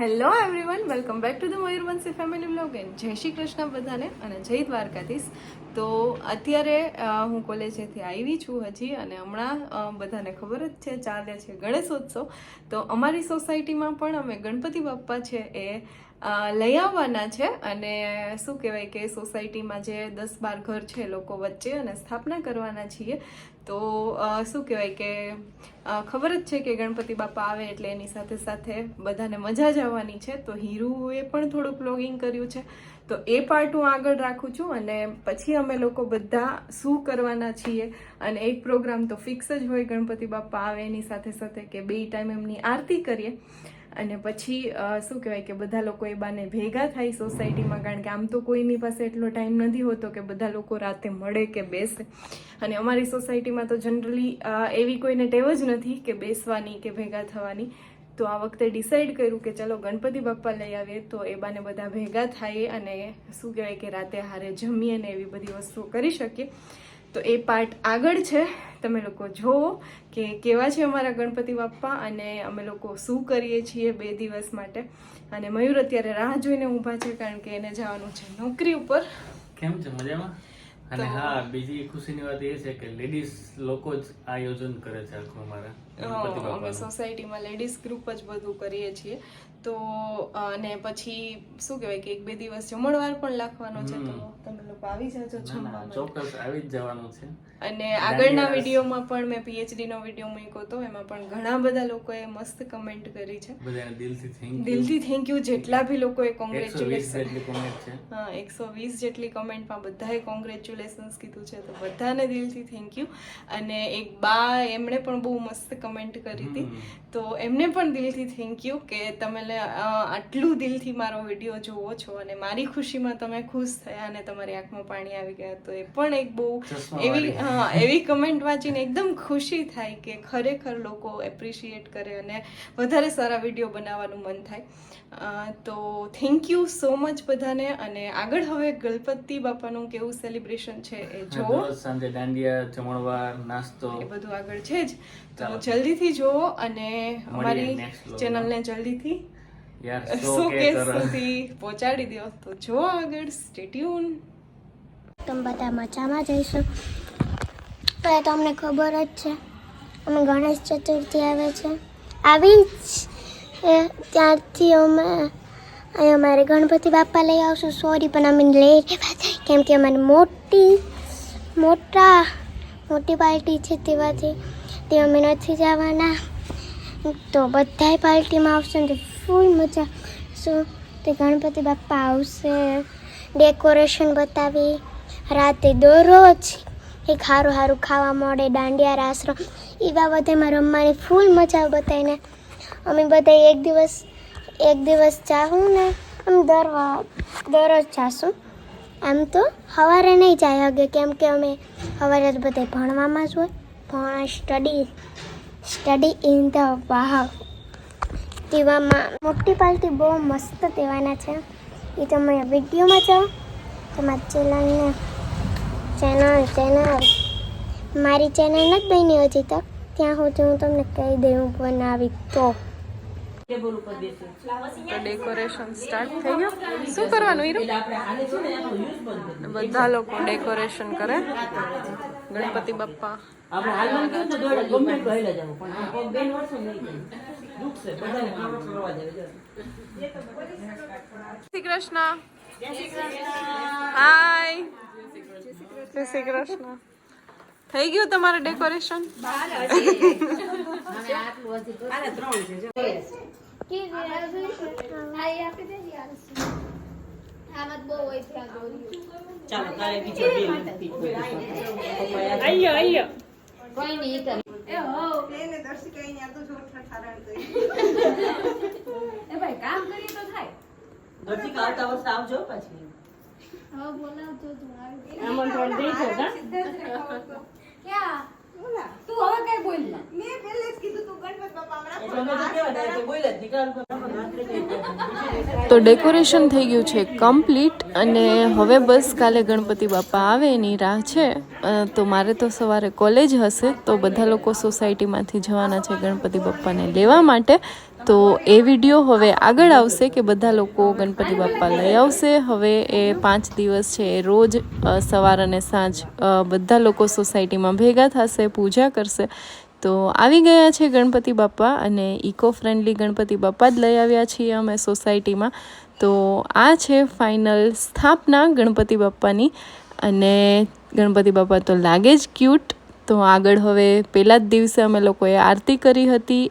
Hello everyone welcome back to the Mayurvanshi family blog and Jai Shri Krishna બધાને અને જય દ્વારકાધીશ. તો અત્યારે હું કોલેજેથી આવી છું હજી અને હમણાં બધાને ખબર જ છે ચાલે છે ગણેશોત્સવ. તો અમારી સોસાયટીમાં પણ અમે ગણપતિ બાપ્પા છે એ લઈ આવવાના છે અને શું કહેવાય કે સોસાયટીમાં જે દસ બાર ઘર છે લોકો વચ્ચે અને સ્થાપના કરવાના છીએ, તો શું કહેવાય કે ખબર જ છે કે ગણપતિ બાપા આવે એટલે એની સાથે સાથે બધાને મજા જ આવવાની છે. તો હીરુએ પણ થોડુંક બ્લોગિંગ કર્યું છે. તો એ પાર્ટ હું આગળ રાખું છું અને પછી અમે લોકો બધા શું કરવાના છીએ અને એક પ્રોગ્રામ તો ફિક્સ જ હોય ગણપતિ બાપા આવે એની સાથે સાથે કે બે ટાઈમ એમની આરતી કરીએ. અને પછી શું કહેવાય કે બધા લોકો એ બાને ભેગા થાય સોસાયટીમાં, કારણ કે આમ તો કોઈની પાસે એટલો ટાઈમ નથી હોતો કે બધા લોકો રાતે મળે કે બેસે. અને અમારી સોસાયટીમાં તો જનરલી એવી કોઈને ટેવ જ નથી કે બેસવાની કે ભેગા થવાની. તો આ વખતે ડિસાઈડ કર્યું કે ચલો ગણપતિ બાપ્પા લઈ આવીએ, તો એ બાને બધા ભેગા થાય અને શું કહેવાય કે રાતે હારે જમીએ ને એવી બધી વસ્તુઓ કરી શકીએ. તો એ પાર્ટ આગળ છે. તમે લોકો જુઓ કે કેવા છે અમારા ગણપતિ બાપ્પા અને અમે લોકો શું કરીએ છીએ બે દિવસ માટે. અને મયુર અત્યારે રાહ જોઈને ઊભા છે કારણ કે એને જવાનું છે નોકરી ઉપર. કેમ છે મજામાં? અને હા બીજી ખુશીની વાત એ છે કે લેડીઝ લોકો જ આયોજન કરે છે આખું અમારા અમે સોસાયટીમાં લેડીઝ ગ્રુપ જ બધું કરીએ છીએ. તો અને પછી શું કહેવાય કે એક બે દિવસ જમણવાર પણ રાખવાનો છે તો તમે લોકો આવી જાજો જમવા ચોક્કસ આવી જ જવાનું છે. અને આગળના વિડીયોમાં પણ મેં પીએચડી નો વીડિયો મૂક્યો હતો એમાં પણ ઘણા બધા લોકોએ મસ્ત કમેન્ટ કરી છે. બધાને દિલથી થેન્ક દિલથી થેન્ક યુ જેટલા બી લોકોએ કોંગ્રેચ્યુલેશન જેટલી કોમેન્ટ છે. હા એકસો વીસ જેટલી કમેન્ટમાં બધાએ કોંગ્રેચ્યુલેશન્સ કીધું છે તો બધાને દિલથી થેન્ક યુ અને એક બા એમણે પણ બહુ મસ્ત કમેન્ટ કરી હતી. તો એમને પણ દિલથી થેન્ક યુ કે તમે લે- અ, આટલું દિલથી મારો વીડિયો જોવો છો અને મારી ખુશીમાં તમે ખુશ થયા અને તમારી આંખમાં પાણી આવી ગયા તો એ પણ એક બહુ એવી હા એવી કમેન્ટ વાંચીને એકદમ ખુશી થાય કે ખરેખર લોકો એપ્રિશિએટ કરે અને વધારે સારા વીડિયો બનાવવાનું મન થાય. તો થેન્ક યુ સો મચ બધાને અને આગળ હવે ગણપતિ બાપાનું કેવું સેલિબ્રેશન છે એ જોવો. સાંજે દાંડિયા જમણવાર નાસ્તો. એ બધું આગળ છે જ. તો જલ્દીથી જોવો અને અમારી ચેનલને જલ્દીથી. સો સો કે કે સુધી પહોંચાડી દો તો જો આગળ સ્ટેટ્યુન તમે બધા મજામાં જઈશું તો એ તો અમને ખબર જ છે અમે ગણેશ ચતુર્થી આવે છે. આવી જ એ ત્યારથી અમે અહીં અમારે ગણપતિ બાપા લઈ આવશું. સોરી પણ અમે લઈ રહેવા જાય કેમ કે અમારી મોટી મોટા મોટી પાર્ટી છે તેવાથી તે અમે નથી જવાના. તો બધાય પાર્ટીમાં આવશે ને તે ફૂલ મજા શું તે ગણપતિ બાપા આવશે ડેકોરેશન બતાવી. રાતે દરરોજ એક સારું સારું ખાવા મળે, દાંડિયા રાસ રમ એ બાબતેમાં રમવાની ફૂલ મજા બતાવીને અમે બધા એક દિવસ એક દિવસ જાઉં ને આમ દર દરરોજ જાશું. આમ તો સવારે નહીં જાય હગે, કેમ કે અમે સવારે બધા ભણવામાં જ હોય. ભણ સ્ટડી સ્ટડી ઇન ધ વાહ તેવામાં મોટી પાલટી બહુ મસ્ત દેવાના છે. એ તમે વિડીયોમાં જાઓ તમારી ચેનલને ચેનલ ચેનલ. મારી ચેનલ નથી બની હજી તક ત્યાં સુધી હું તમને કહી દઉં બનાવી તો. તો ડેકોરેશન સ્ટાર્ટ થઈ ગયું. શું કરવાનું હીરો? બધા લોકો ડેકોરેશન કરે. ગણપતિ બાપ્પા. આપણે હાલમાં ગમે પહેલા જાવ પણ નહીં શ્રી કૃષ્ણ હાય જય શ્રી કૃષ્ણ થઈ ગયું તમારે ડેકોરેશન આને ત્રણ છે જો ચાલો તારે કામ બે તો થાય. દર્શિક આવતા વર્ષે આવજો પછી. આમંત્રણ દઈશો કા એટલે અમે તો ડેકોરેશન થઈ ગયું છે કમ્પ્લીટ અને હવે બસ કાલે ગણપતિ બાપા આવે એની રાહ છે. તો મારે તો સવારે કોલેજ હશે તો બધા લોકો સોસાયટીમાંથી જવાના છે ગણપતિ બાપ્પાને લેવા માટે. તો એ વીડિયો હવે આગળ આવશે કે બધા લોકો ગણપતિ બાપ્પા લઈ આવશે. હવે એ પાંચ દિવસ છે, એ રોજ સવાર અને સાંજ બધા લોકો સોસાયટીમાં ભેગા થશે, પૂજા કરશે. તો આવી ગયા છે ગણપતિ બાપ્પા અને ઇકો ફ્રેન્ડલી ગણપતિ બાપ્પા જ લઈ આવ્યા છીએ અમે સોસાયટીમાં. તો આ છે ફાઇનલ સ્થાપના ગણપતિ બાપ્પાની. અને ગણપતિ બાપ્પા તો લાગે જ ક્યુટ. તો આગળ હવે પહેલા જ દિવસે અમે લોકોએ આરતી કરી હતી.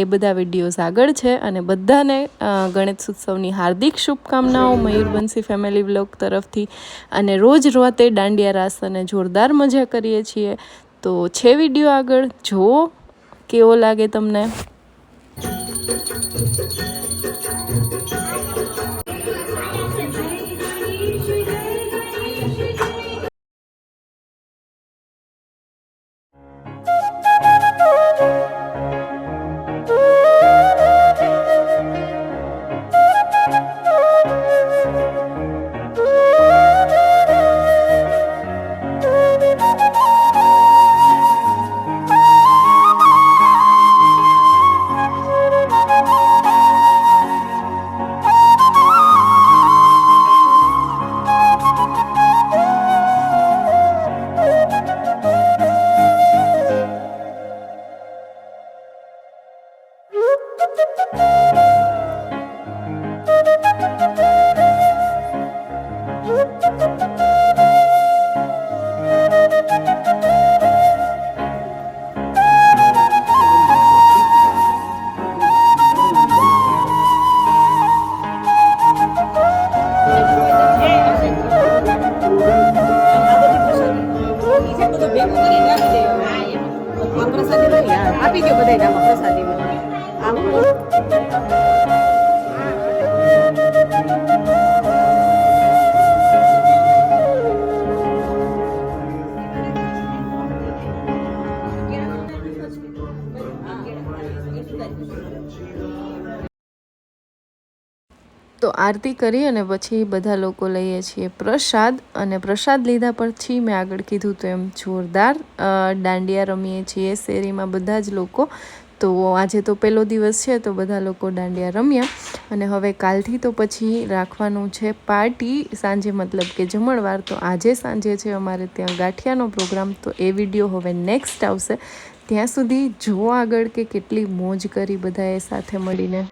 એ બધા વિડીયોઝ આગળ છે અને બધાને ગણેશ ઉત્સવની હાર્દિક શુભકામનાઓ મયુરબંશી ફેમિલી બ્લોગ તરફથી. અને રોજ રોતે દાંડિયા રાસ અને જોરદાર મજા કરીએ છીએ. તો છે વીડિયો આગળ, જુઓ કેવો લાગે તમને? તો આરતી કરી અને પછી બધા લોકો લઈએ છીએ પ્રસાદ અને પ્રસાદ લીધા પછી મેં આગળ કીધું તો એમ જોરદાર દાંડિયા રમીએ છીએ શેરીમાં બધા જ લોકો. તો આજે તો પહેલો દિવસ છે તો બધા લોકો દાંડિયા રમ્યા અને હવે કાલથી તો પછી રાખવાનું છે પાર્ટી. સાંજે મતલબ કે જમણવાર તો આજે સાંજે છે અમારે ત્યાં ગાંઠિયાનો પ્રોગ્રામ, તો એ વીડિયો હવે નેક્સ્ટ આવશે. ત્યાં સુધી જુઓ આગળ કે કેટલી મોજ કરી બધાએ સાથે મળીને.